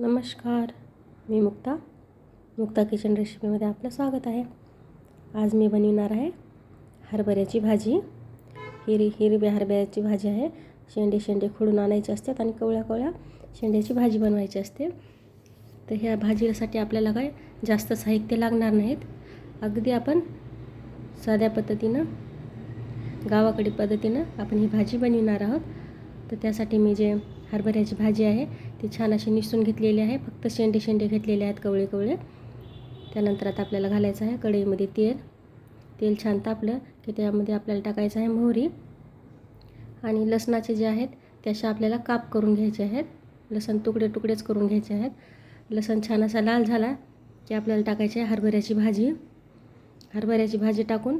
नमस्कार मी मुक्ता. मुक्ता किचन रेसिपीमध्ये आपलं स्वागत आहे. आज मी बनविणार आहे हरभऱ्याची भाजी. हिरी हिरव्या हरभऱ्याची भाजी आहे. शेंडे शेंडे खोडून आणायचे असतात आणि कवळ्या कवळ्या शेंड्याची भाजी बनवायची असते. तर ह्या भाजीसाठी आपल्याला काय जास्त साहित्य लागणार नाहीत. अगदी आपण साध्या पद्धतीनं गावाकडे पद्धतीनं आपण ही भाजी बनविणार आहोत. तर त्यासाठी मी जे हरभऱ्याची भाजी आहे. ती छान अशी निसून घेतलेली आहे. फक्त शेंडे शेंडे घेतलेले आहेत कवळे कवळे. त्यानंतर आता आपल्याला घालायचं आहे कढईमध्ये तेल. तेल छान तापलं की त्यामध्ये आपल्याला टाकायचं आहे मोहरी आणि लसणाचे जे आहेत त्याच्या आपल्याला काप करून घ्यायचे आहेत. लसण तुकडे तुकडेच करून घ्यायचे आहेत. लसण छान असा लाल झाला की आपल्याला टाकायची आहे हरभऱ्याची भाजी. हरभऱ्याची भाजी टाकून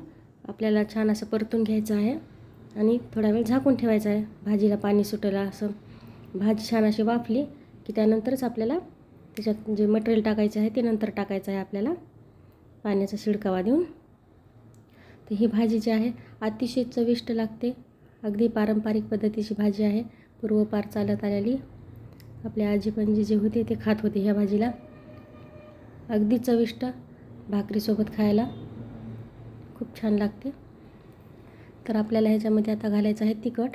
आपल्याला छान असं परतून घ्यायचं आहे आणि थोडा वेळ झाकून ठेवायचं आहे. भाजीला पाणी सुटायला असं. भाजी छान अशी वाफली की त्यानंतरच आपल्याला त्याच्यात जे मटेरियल टाकायचं आहे ते नंतर टाकायचं आहे आपल्याला. पाण्याचा शिडकावा देऊन. तर ही भाजी जी आहे अतिशय चविष्ट लागते. अगदी पारंपरिक पद्धतीची भाजी आहे. पूर्वपार चालत आलेली. आपले आजी पणजी जे होते ते खात होते ह्या भाजीला. अगदी चविष्ट भाकरीसोबत खायला. खूप छान लागते. तर आपल्याला ह्याच्यामध्ये आता घालायचं आहे तिखट.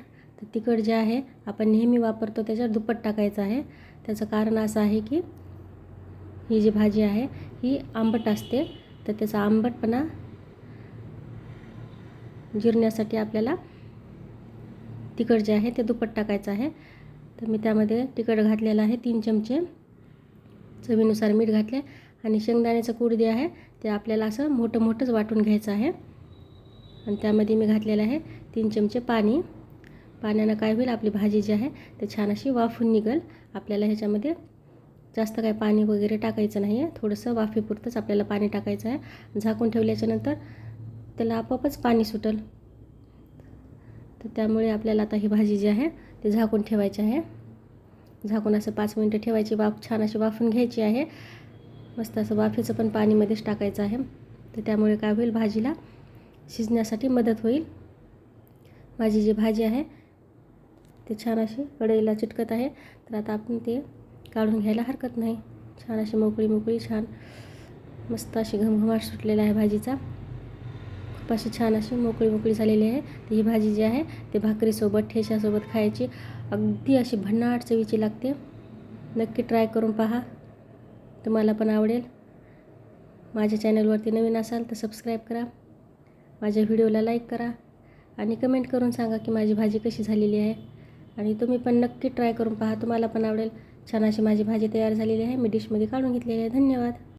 तर तिखट जे आहे आपण नेहमी वापरतो त्याच्यावर दुप्पट टाकायचं आहे. त्याचं कारण असं आहे की ही जी भाजी आहे ही आंबट असते. तर त्याचा आंबटपणा जिरण्यासाठी आपल्याला तिखट जे आहे ते दुप्पट टाकायचं आहे. तर मी त्यामध्ये तिखट घातलेलं आहे तीन चमचे. चवीनुसार मीठ घातले. आणि शेंगदाण्याचं कूड जे आहे ते आपल्याला असं मोठं मोठंच वाटून घ्यायचं आहे. आणि त्यामध्ये मी घातलेलं आहे तीन चमचे पाणी. पाण्यानं काय होईल? आपली भाजी जी आहे ते छान अशी वाफून निघेल. आपल्याला ह्याच्यामध्ये जास्त काय पाणी वगैरे टाकायचं नाही आहे थोडंसं वाफेपुरतंच आपल्याला पाणी टाकायचं आहे. झाकून ठेवल्याच्यानंतर त्याला आपोआपच पाणी सुटल. तर त्यामुळे आपल्याला आता ही भाजी जी आहे ती झाकून ठेवायची आहे. झाकून असं पाच मिनटं ठेवायची. वाफ छान अशी वाफून घ्यायची आहे. मस्त असं वाफेचं पण पाणीमध्येच टाकायचं आहे. तर त्यामुळे काय होईल? भाजीला शिजण्यासाठी मदत होईल. माझी जी भाजी आहे ते छान अशी कढईला चिटकत आहे. तर आता आपण ते काढून घ्यायला हरकत नाही. छान अशी मोकळी मोकळी छान मस्त अशी घमघमाट सुटलेला आहे भाजीचा. खूप अशी छान अशी मोकळी मोकळी झालेली आहे. तर ही भाजी जी आहे ते भाकरीसोबत ठेशासोबत खायची. अगदी अशी भन्नाट चवीची लागते. नक्की ट्राय करून पहा. तुम्हाला पण आवडेल. माझ्या चॅनलवरती नवीन असाल तर सबस्क्राईब करा. माझ्या व्हिडिओला लाईक करा. आणि कमेंट करून सांगा की माझी भाजी कशी झालेली आहे. आणि तुम्ही पण नक्की ट्राय करून पहा. तुम्हाला पण आवडेल. छान अशी माझी भाजी तयार झालेली आहे. मी डिशमध्ये काढून घेतलेली आहे. धन्यवाद.